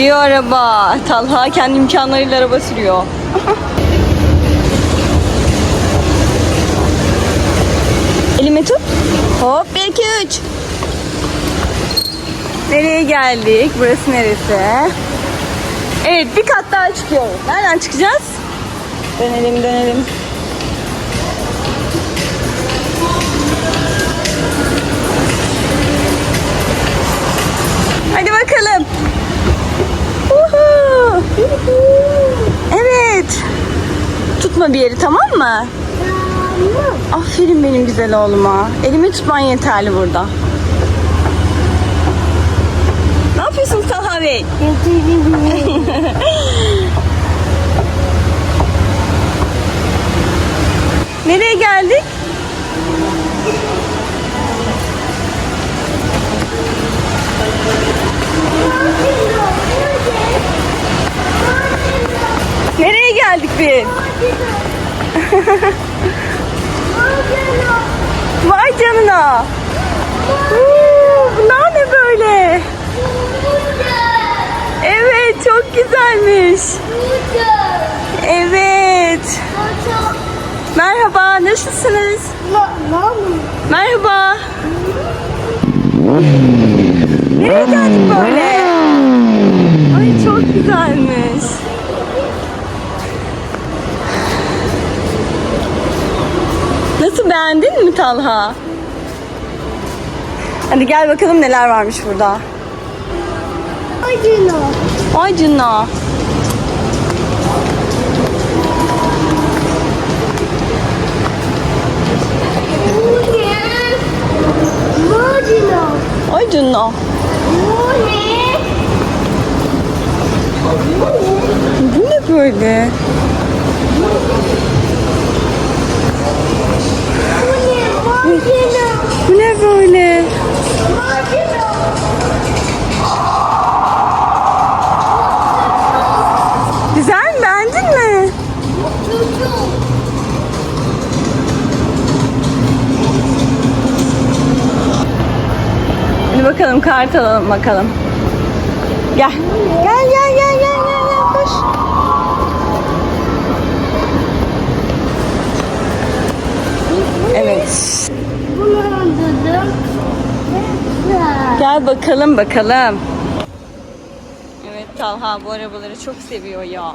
Gidiyor araba. Talha kendi imkanlarıyla araba sürüyor. Elime tut. Hop 1 2 3. Nereye geldik? Burası neresi? Evet bir kat daha çıkıyoruz. Nereden çıkacağız? Dönelim dönelim. Tutma bir yeri tamam mı? Aferin benim güzel oğluma. Elimi tutman yeterli burada. Ne yapıyorsun Talha Bey? Nereye geldik? Güzelmiş. Evet. Merhaba nasılsınız? Merhaba. Nereye geldik böyle? Ay çok güzelmiş. Nasıl beğendin mi Talha? Hadi gel bakalım neler varmış burada. Ay. Ay canına. Bu ne böyle? Bu ne böyle? Hadi bakalım kart alalım bakalım. Gel. Gel gel gel gel gel gel koş. Evet. Gel bakalım bakalım. Evet Talha bu arabaları çok seviyor ya.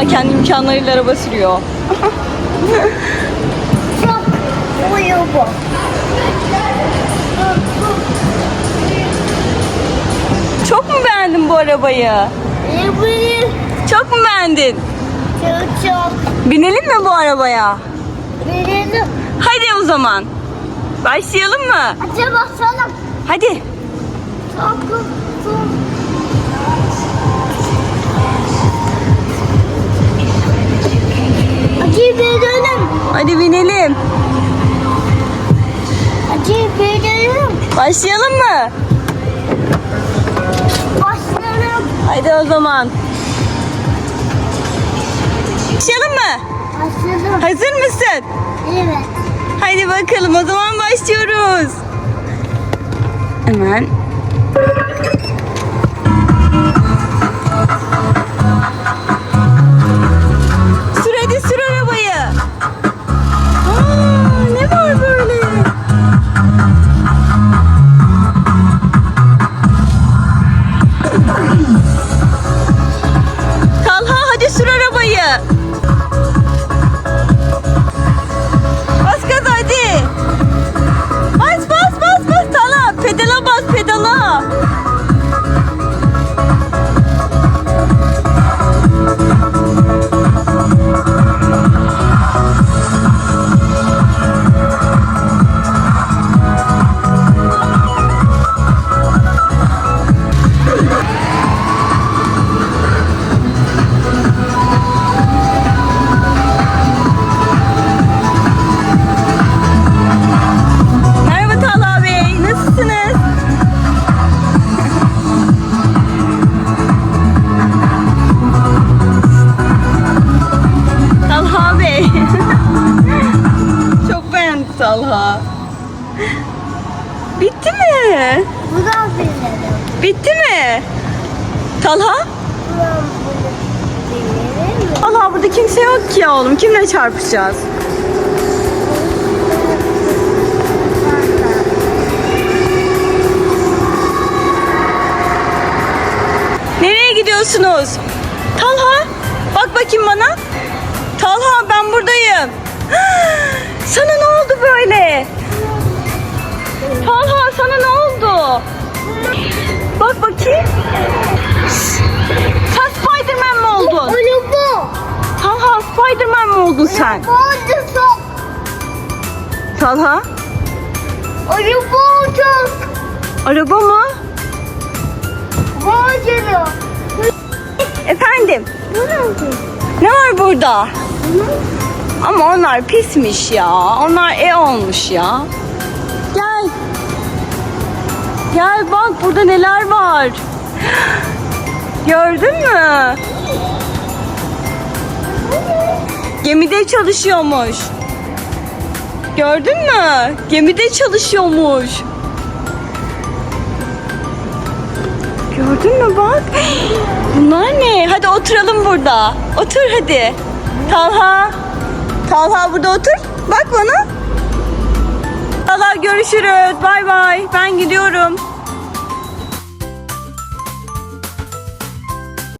Talha kendi imkanlarıyla araba sürüyor. Çok mu beğendin bu arabayı? Çok mu beğendin? Binelim mi bu arabaya? Hadi o zaman. Başlayalım mı? Acaba sana Hadi. çok Acı bedenim. Hadi binelim. Acı bedenim. Başlayalım mı? Başlarım. Hadi o zaman. Başlayalım mı? Başladım. Hazır mısın? Evet. Hadi bakalım o zaman başlıyoruz. Hemen. Mi? Bu da bilelim. Bitti mi? Talha? Allah burada kimse yok ki oğlum. Kimle çarpışacağız? Nereye gidiyorsunuz? Talha bak bakayım bana. Talha ben buradayım. Sana ne oldu böyle? Bakayım. Sen Spiderman mi oldun? Araba. Talha Spiderman mi oldun sen? Araba çok. Talha Araba çok. araba mı? Bacana. Efendim ne var burada? Ama onlar pismiş ya. Onlar e olmuş ya. Gel. Bak burada neler var. Gördün mü? Gemide çalışıyormuş. Gördün mü? Gemide çalışıyormuş. Gördün mü bak? Bunlar ne? Hadi oturalım burada. Otur hadi. Talha. Talha burada otur. Bak bana. Talha görüşürüz. Bay bay. Ben gidiyorum.